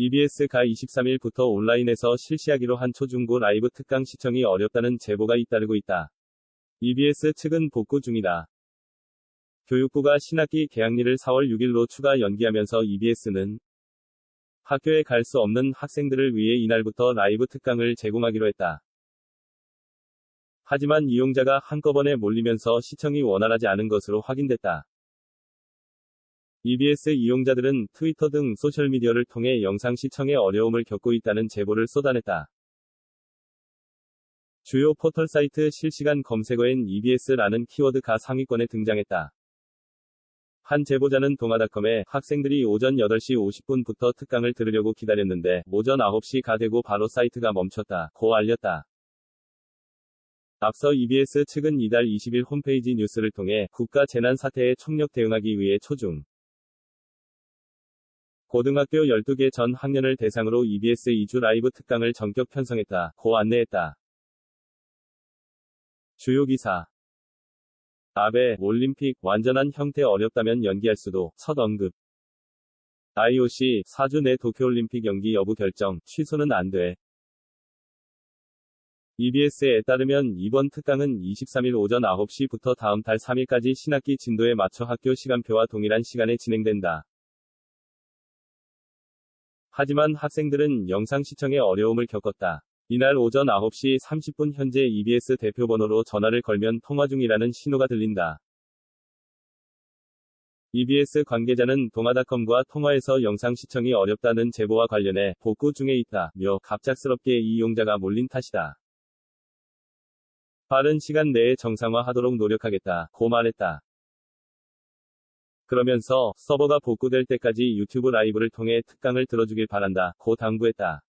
EBS가 23일부터 온라인에서 실시하기로 한 초중고 라이브 특강 시청이 어렵다는 제보가 잇따르고 있다. EBS 측은 복구 중이다. 교육부가 신학기 개학일을 4월 6일로 추가 연기하면서 EBS는 학교에 갈 수 없는 학생들을 위해 이날부터 라이브 특강을 제공하기로 했다. 하지만 이용자가 한꺼번에 몰리면서 시청이 원활하지 않은 것으로 확인됐다. EBS 이용자들은 트위터 등 소셜미디어를 통해 영상 시청에 어려움을 겪고 있다는 제보를 쏟아냈다. 주요 포털 사이트 실시간 검색어엔 EBS라는 키워드가 상위권에 등장했다. 한 제보자는 동아닷컴에 학생들이 오전 8시 50분부터 특강을 들으려고 기다렸는데 오전 9시가 되고 바로 사이트가 멈췄다. 고 알렸다. 앞서 EBS 측은 이달 20일 홈페이지 뉴스를 통해 국가 재난 사태에 총력 대응하기 위해 초중 고등학교 12개 전 학년을 대상으로 EBS 2주 라이브 특강을 전격 편성했다. 고 안내했다. 주요 기사 아베 올림픽 완전한 형태 어렵다면 연기할 수도 첫 언급 IOC 4주 내 도쿄올림픽 연기 여부 결정 취소는 안 돼. EBS에 따르면 이번 특강은 23일 오전 9시부터 다음 달 3일까지 신학기 진도에 맞춰 학교 시간표와 동일한 시간에 진행된다. 하지만 학생들은 영상 시청에 어려움을 겪었다. 이날 오전 9시 30분 현재 EBS 대표 번호로 전화를 걸면 통화 중이라는 신호가 들린다. EBS 관계자는 동아닷컴과 통화에서 영상 시청이 어렵다는 제보와 관련해 복구 중에 있다며 갑작스럽게 이용자가 몰린 탓이다. 빠른 시간 내에 정상화하도록 노력하겠다. 고 말했다. 그러면서 서버가 복구될 때까지 유튜브 라이브를 통해 특강을 들어주길 바란다. 고 당부했다.